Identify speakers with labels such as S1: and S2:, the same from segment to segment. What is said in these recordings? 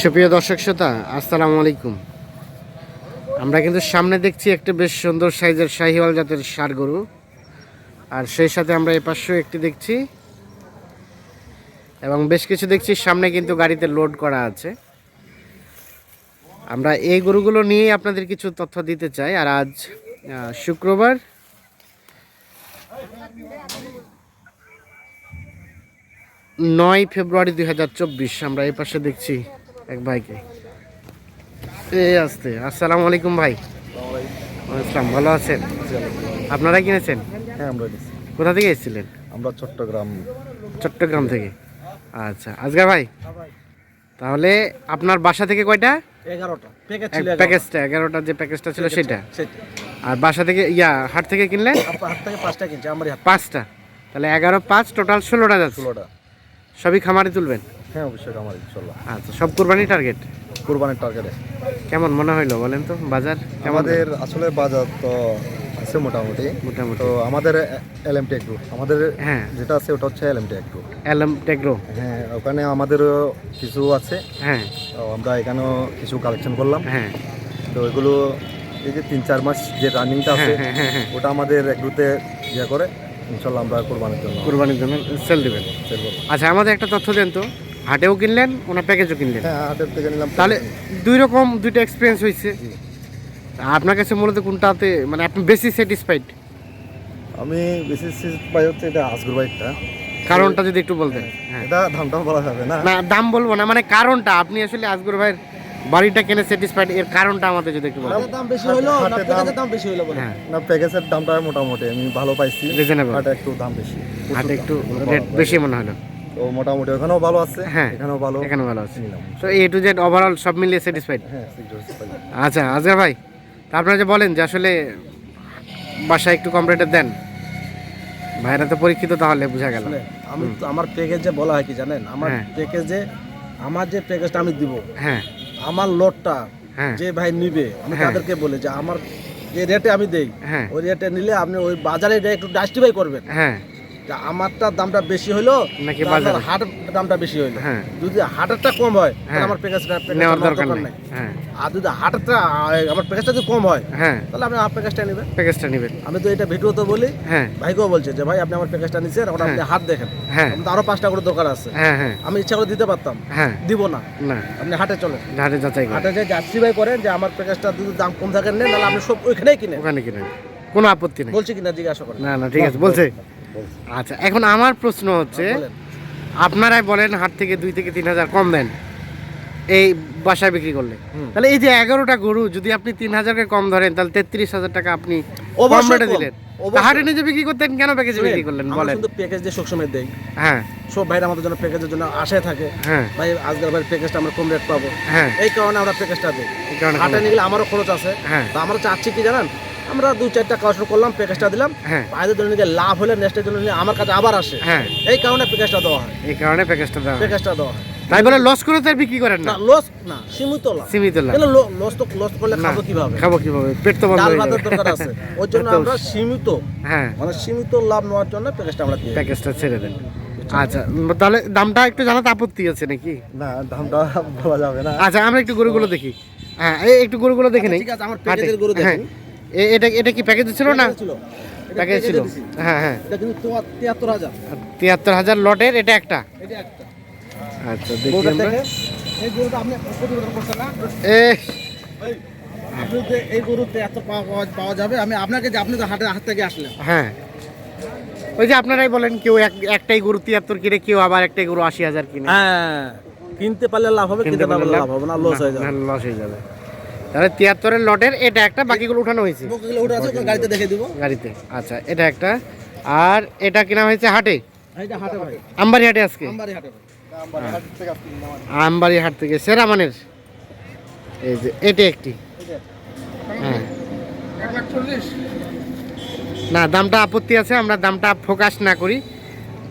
S1: সুপ্রিয় দর্শক শ্রোতা, আসসালামু আলাইকুম। আমরা কিন্তু সামনে দেখছি একটা বেশ সুন্দর সাইজের শাহিওয়াল জাতের সার গরু। আর সেই সাথে আমরা এ পাশেও একটি দেখছি। এবং বেশ কিছু দেখছি, সামনে কিন্তু গাড়িতে লোড করা আছে। আমরা এই গরুগুলো নিয়েই আপনাদের কিছু তথ্য দিতে চাই। আর আজ শুক্রবার, নয় ফেব্রুয়ারি দুই হাজার চব্বিশ, আমরা এই পাশে দেখছি এক ভাইকে। এই আসতে। আসসালামু আলাইকুম ভাই। আসসালাম ভালো আছেন? আপনারা কিনেছেন?
S2: হ্যাঁ আমরা
S1: কোথা থেকে এসেছিলেন?
S2: আমরা চট্টগ্রাম।
S1: চট্টগ্রাম থেকে। আচ্ছা আজগার ভাই? তাহলে আপনার বাসা থেকে কয়টা? প্যাকেজটা এগারোটা। যে প্যাকেজটা ছিল সেটা? আর বাসা থেকে ইয়া হাট থেকে কিনলেন
S3: পাঁচটা কিনছে আমার
S1: পাঁচটা। তাহলে এগারো পাঁচ টোটাল ষোলোটা যাচ্ছে।
S2: ষোলোটা।
S1: সবই খামারে তুলবেন?
S2: হ্যাঁ অবশ্যই আমার ইনশাল্লাহ
S1: আচ্ছা সব কোরবানি টার্গেট
S2: কোরবানির টার্গেটে
S1: কেমন মনে হইল বলেন তো? বাজার
S2: আমাদের আসলে বাজার তো আছে মোটামুটি।
S1: মোটামুটি।
S2: তো আমাদের এলএমটি গ্রুপ আমাদের
S1: হ্যাঁ।
S2: যেটা আছে ওটা হচ্ছে এলএমটি গ্রুপ
S1: অ্যালাম টেগ্রো
S2: হ্যাঁ ওখানে আমাদেরও কিছু আছে।
S1: হ্যাঁ।
S2: তো আমরা এখানেও কিছু কালেকশন করলাম।
S1: হ্যাঁ।
S2: তো এগুলো এই যে তিন চার মাস যে রানিংটা আছে
S1: হ্যাঁ হ্যাঁ হ্যাঁ
S2: ওটা আমাদের এগ্রুতে ইয়ে করে ইনশাল্লাহ আমরা কোরবানির জন্য
S1: কোরবানির জন্য সেল দেবেন। আচ্ছা আমাদের একটা তথ্য দেন তো। হাটেও কিনলেন ওনার প্যাকেজও কিনলেন?
S2: হ্যাঁ হাটের থেকে নিলাম
S1: তাহলে দুই রকম দুইটা এক্সপিরিয়েন্স হয়েছে। আপনার কাছে মূলত কোনটাতে মানে আপনি বেশি স্যাটিসফাইড
S2: আমি বেশি পাই হচ্ছে এটা আসগুর বাইকটা।
S1: কারণটা যদি একটু বলতেন। হ্যাঁ
S2: এটা দামটাও বলা যাবে না।
S1: না দাম বলব না মানে কারণটা আপনি আসলে আজগর ভাইয়ের বাড়িটা কিনে স্যাটিসফাইড এর কারণটা আমাদের যদি একটু বলেন
S3: দাম বেশি হলো না প্যাকেজের দাম বেশি হলো বলে
S1: হ্যাঁ।
S2: না প্যাকেজের দামটা মোটামুটি আমি ভালো পাইছি।
S1: রিজনেবল
S2: হাটে একটু দাম বেশি
S1: হাটে একটু রেট বেশি মনে হলো।
S2: তো মোটামুটি ওখানেও ভালো আছে
S1: হ্যাঁ।
S2: এখানেও ভালো।
S1: এখানে ভালো আছে। তো এ টু জেড ওভারঅল সব মিলিয়ে স্যাটিসফাইড
S2: হ্যাঁ
S1: আচ্ছা আজগর ভাই তা আপনারা যে বলেন যে আসলে বাসায় একটু কম রেটে দেন ভাইরা তো পরীক্ষিত তাহলে বোঝা গেল।
S3: আমি তো আমার প্যাকেজে বলা হয় কি জানেন আমার। প্যাকেজে আমার যে প্যাকেজটা আমি দিব
S1: হ্যাঁ।
S3: আমার লোডটা
S1: হ্যাঁ।
S3: যে ভাই নিবে আমি
S1: হ্যাঁ।
S3: তাদেরকে বলে যে আমার যে রেটে আমি দেই
S1: হ্যাঁ।
S3: ওই রেটে নিলে আপনি ওই বাজারে একটু জাস্টিফাই করবেন।
S1: হ্যাঁ।
S3: যে আমারটা দামটা বেশি হইল
S1: নাকি বাজারে?
S3: দামটা বেশি হইল।
S1: হ্যাঁ।
S3: যদি হাটেরটা কম হয় তাহলে
S1: হ্যাঁ।
S3: আমার প্যাকেজটা
S1: নেওয়ার দরকার নাই। হ্যাঁ।
S3: আর যদি হাটেরটা আমার প্যাকেজটা যদি কম হয়
S1: হ্যাঁ।
S3: তাহলে আপনি আমার প্যাকেজটা নেবেন।
S1: প্যাকেজটা নেবেন।
S3: আমি তো এটা ভিডিও তো বলি
S1: হ্যাঁ।
S3: ভাইকেও বলছে যে ভাই আপনি আমার প্যাকেজটা নিচ্ছেন ওটা আপনি হাট দেখেন।
S1: হ্যাঁ।
S3: আরও পাঁচটা করে দোকান আছে।
S1: হ্যাঁ হ্যাঁ।
S3: আমি ইচ্ছা করে দিতে পারতাম।
S1: হ্যাঁ।
S3: দিব না।
S1: না।
S3: আপনি হাটে চলেন।
S1: ঘাটে যাচাই
S3: হাটে যে যাত্রী ভাই করেন যে আমার প্যাকেজটা যদি দাম কম থাকে নেন তাহলে আপনি সব ওইখানেই কিনেন।
S1: ওখানে কিনেন। কোনো আপত্তি নেই।
S3: বলছি কিনা জিজ্ঞাসা করেন।
S1: না না ঠিক আছে বলছে। আচ্ছা এখন আমার প্রশ্ন হচ্ছে আপনারাই বলেন হাট থেকে দুই থেকে তিন হাজার কম দেন এই বাসায় বিক্রি করলে। তাহলে এই যে এগারোটা গরু যদি আপনি তিন হাজারকে কম ধরেন তাহলে তেত্রিশ হাজার টাকা আপনি কম রেটে দিলেন। হাটে নিজে বিক্রি করতেন কেন প্যাকেজে বিক্রি করলেন বলেন।
S3: শুধু প্যাকেজ দিয়ে সবসময় দেই।
S1: হ্যাঁ।
S3: সব ভাইরা আমাদের জন্য প্যাকেজের জন্য আশায় থাকে।
S1: হ্যাঁ।
S3: ভাই আজকের ভাই প্যাকেজটা আমরা কম রেট পাবো।
S1: হ্যাঁ।
S3: এই কারণে আমরা প্যাকেজটা দিই। হাটে নিয়ে গেলে আমারও খরচ আছে।
S1: হ্যাঁ।
S3: তা আমরা চাচ্ছি কি জানেন? আমরা দু চারটা কাস্টমার করলাম প্যাকেজটা দিলাম।
S1: হ্যাঁ।
S3: ভাইদের জন্য লাভ হলে নেক্সটের জন্য আমার কাছে আবার আসে।
S1: হ্যাঁ।
S3: এই কারণে প্যাকেজটা দেওয়া হয়।
S1: এই কারণে প্যাকেজটা দেওয়া
S3: প্যাকেজটা দেওয়া হয়।
S1: তাই বলে লস করে বিক্রি করেন না?
S3: লস না সীমিত লাভ।
S1: সীমিত লাভ।
S3: লস তো লস করলে খাব কীভাবে?
S1: খাব কীভাবে? পেট তো বন্ধ হয়ে যাবে।
S3: দরকার আছে। ওই জন্য আমরা সীমিত।
S1: হ্যাঁ।
S3: মানে সীমিত লাভ নেওয়ার জন্য প্যাকেজটা আমরা দিই।
S1: প্যাকেজটা ছেড়ে দেন। আচ্ছা তাহলে দামটা একটু জানাতে আপত্তি আছে নাকি?
S2: না দামটা বলা যাবে না।
S1: আচ্ছা আমরা একটু গরুগুলো দেখি। হ্যাঁ এই একটু গরুগুলো দেখে নেই।
S3: ঠিক আছে আমার। প্যাকেজের গরু
S1: হ্যাঁ।
S3: দেখেন
S1: এ- এটা এটা কি প্যাকেজ ছিল না? প্যাকেজ ছিল। হ্যাঁ হ্যাঁ।
S3: তিয়াত্তর হাজার।
S1: লটের এটা একটা? আচ্ছা দেখি আমরা।
S3: এই গরুতে এত পাওয়া যাবে আমি আপনাকে যে আপনি তো থেকে আসলেন।
S1: হ্যাঁ। ওই যে আপনারাই বলেন কেউ এক- একটাই গরু তিয়াত্তর কিনে কেউ আবার একটাই গরু আশি হাজার কিনে।
S3: হ্যাঁ কিনতে পারলে লাভ হবে কিনতে পারলে লাভ হবে না লস হয়ে যাবে।
S1: লস হয়ে যাবে। তাহলে তিয়াত্তরের লটের এটা একটা বাকিগুলো উঠানো হয়েছে।
S3: বুকগুলো উঠে আছে গাড়িতে দেখে দিব।
S1: গাড়িতে। আচ্ছা এটা একটা। আর এটা কিনা হয়েছে হাটে?
S3: এইটা হাটে ভাই।
S1: আমবাড়ি হাটে আজকে?
S3: আমবাড়ি হাটে
S1: আমবাড়ি হাট থেকে সেরামানের এই যে এটা একটি। হ্যাঁ। না দামটা আপত্তি আছে আমরা দামটা ফোকাস না করি।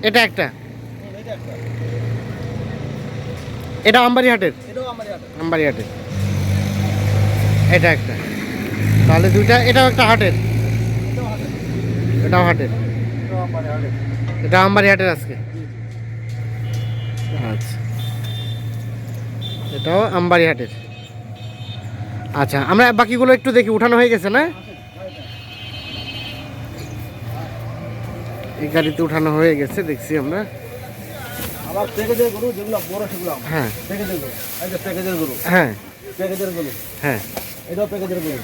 S1: এটা একটা? এটা আমবাড়ি হাটের
S3: হাটে
S1: আমবাড়ি হাটের এটা একটা। তাহলে দুইটা এটাও একটা হাটের। এটাও হাটের। এটা আমবাড়ি হাটের আজকে। আচ্ছা। এটাও আমবাড়ি হাটের। আচ্ছা আমরা বাকিগুলো একটু দেখি উঠানো হয়ে গেছে না? এই গাড়িতে উঠানো হয়ে গেছে দেখছি আমরা।
S3: আবার প্যাকেজের গরু যেগুলো বড় সেগুলো
S1: হ্যাঁ।
S3: প্যাকেজের গরু প্যাকেজের গরু।
S1: হ্যাঁ।
S3: প্যাকেজের গরু।
S1: হ্যাঁ।
S3: এটাও প্যাকেজের গরু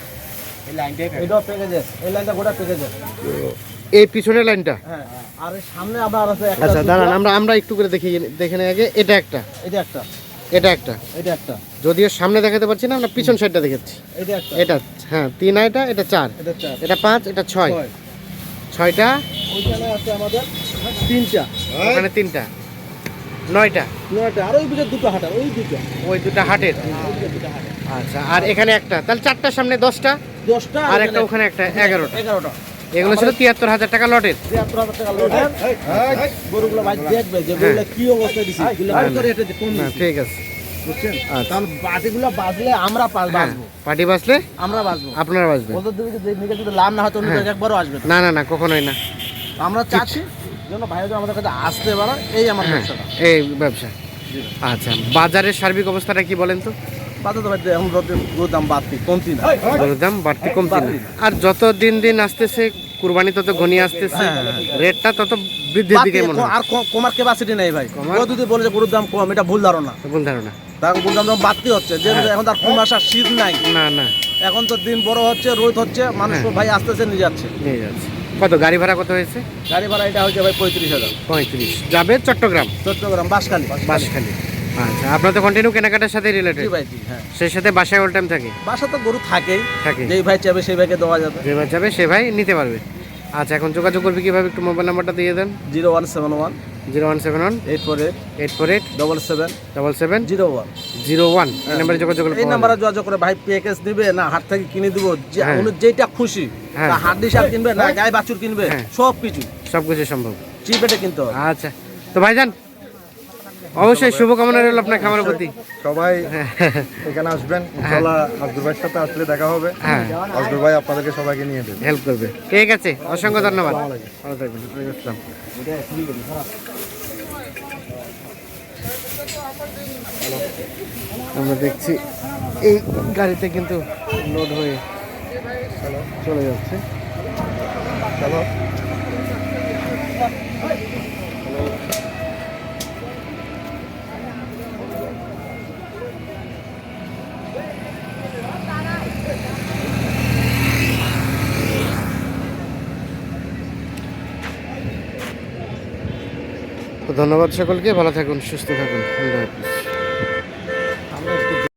S3: এই লাইনটাই এটাও প্যাকেজের এই লাইনটা গোটা প্যাকেজের
S1: এই পিছনের লাইনটা?
S3: হ্যাঁ আর সামনে আবার আছে একটা
S1: আচ্ছা দাঁড়ান আমরা আমরা একটু করে দেখি দেখে নিই আগে। এটা একটা।
S3: এটা একটা।
S1: এটা একটা।
S3: এটা একটা।
S1: যদিও সামনে দেখাতে পারছি না আমরা পিছন সাইডটা দেখাচ্ছি
S3: এটা একটা।
S1: এটা হ্যাঁ তিন এটা এটা চার।
S3: এটা চার।
S1: এটা পাঁচ এটা ছয়।
S3: ছয়।
S1: ছয়টা?
S3: ওইখানে আছে আমাদের তিনটা।
S1: ওখানে তিনটা। নয়টা?
S3: নয়টা আর ওই দুটো হাঁটা ওই দুটো
S1: ওই দুটো হাটের?
S3: দুটো হাঁটা
S1: আচ্ছা আর এখানে একটা তাহলে চারটার সামনে দশটা?
S3: দশটা
S1: আর একটা ওখানে একটা এগারোটা।
S3: এগারোটা।
S1: এগুলো ছিল তিয়াত্তর হাজার টাকা লটের।
S3: তিয়াত্তর হাজার টাকা লোডের গরুগুলো ভাই দেখবে যে গরুগুলো কি অবস্থায় দিছি এগুলো ভিতরে এটা যে কোন
S1: না ঠিক আছে।
S3: বুঝছেন?
S1: আচ্ছা।
S3: তাহলে বাজলে আমরা
S1: হ্যাঁ পার্টি বাসলে
S3: আমরা বাজবো।
S1: আপনারা
S3: ওদের দিকে যদি লাভ না হয় তো অন্য
S1: হ্যাঁ।
S3: একবারও আসবে না।
S1: না না না কখনোই না।
S3: আমরা চাচ্ছি ভাইরা আমাদের কাছে আসতে পারে এই আমার
S1: হ্যাঁ
S3: ব্যবসাটা।
S1: এই ব্যবসা। আচ্ছা বাজারের সার্বিক অবস্থাটা কি বলেন তো?
S3: এখন গরুর দাম বাড়তি কমতি না।
S1: গরুর দাম বাড়তি কমতি না। আর যত দিন দিন আসতেছে কুরবানি তত ঘনিয়ে আসতেছে রেটটা তত বৃদ্ধির দিকে মনে
S3: আর কম- কমার ক্যাপাসিটি নেই ভাই। কেউ যদি বলে যে গরুর দাম কম এটা ভুল ধারণা।
S1: ভুল ধারণা।
S3: তার গরুর দাম বাড়তি হচ্ছে যে এখন তার শীত নাই।
S1: না না।
S3: এখন তো দিন বড় হচ্ছে রোদ হচ্ছে মানুষ ভাই আসতেছে নিয়ে যাচ্ছে।
S1: নিয়ে যাচ্ছে। কত গাড়ি ভাড়া কত হয়েছে?
S3: গাড়ি ভাড়া এটা হচ্ছে ভাই পঁয়ত্রিশ হাজার।
S1: পঁয়ত্রিশ। যাবে চট্টগ্রাম?
S3: চট্টগ্রাম বাসখালি
S1: বাসখালি আচ্ছা আপনার তো কন্টিনিউ কেনাকাটার সাথে রিলেটেড
S3: হ্যাঁ।
S1: সেই সাথে বাসায় অল টাইম থাকে?
S3: বাসা তো গরু থাকেই।
S1: থাকে
S3: যেই ভাই চাবে সেই ভাইকে দেওয়া যাবে।
S1: যে ভাই যাবে সে ভাই নিতে পারবে। আচ্ছা এখন যোগাযোগ করবে কীভাবে? একটু মোবাইল নাম্বারটা দিয়ে দেন।
S3: Zero one seven one.
S1: Zero one seven one.
S3: Eight four eight.
S1: Eight four eight.
S3: Double seven
S1: double seven
S3: zero one.
S1: Zero one. এই নাম্বারে যোগাযোগ করবে
S3: এই নাম্বারে যোগাযোগ করে ভাই প্যাকেজ দিবে না হাট থেকে কিনে দিব যে
S1: হ্যাঁ।
S3: উনি যেটা খুশি
S1: হ্যাঁ।
S3: হাট ডিসার কিনবে না গায়ে বাছুর কিনবে
S1: হ্যাঁ।
S3: সব কিছু।
S1: সব কিছু সম্ভব।
S3: চিপেটে কিনতে হবে।
S1: আচ্ছা। তো ভাইজান অবশ্যই শুভকামনা রইল আপনার খামারের প্রতি।
S2: সবাই এখানে আসবেন। ইনশাল্লাহ আব্দুল ভাইয়ের সাথে আসলে দেখা হবে।
S1: হ্যাঁ।
S2: আব্দুল ভাই আপনাদেরকে সবাইকে নিয়ে দেবে।
S1: হেল্প করবে। ঠিক আছে অসংখ্য ধন্যবাদ। ভালো থাকবেন আসসালাম। আমরা দেখছি এই গাড়িতে কিন্তু লোড হয়ে চলে যাচ্ছে।
S2: চলো।
S1: ধন্যবাদ সকলকে ভালো থাকুন সুস্থ থাকুন। আল্লাহ হাফিজ।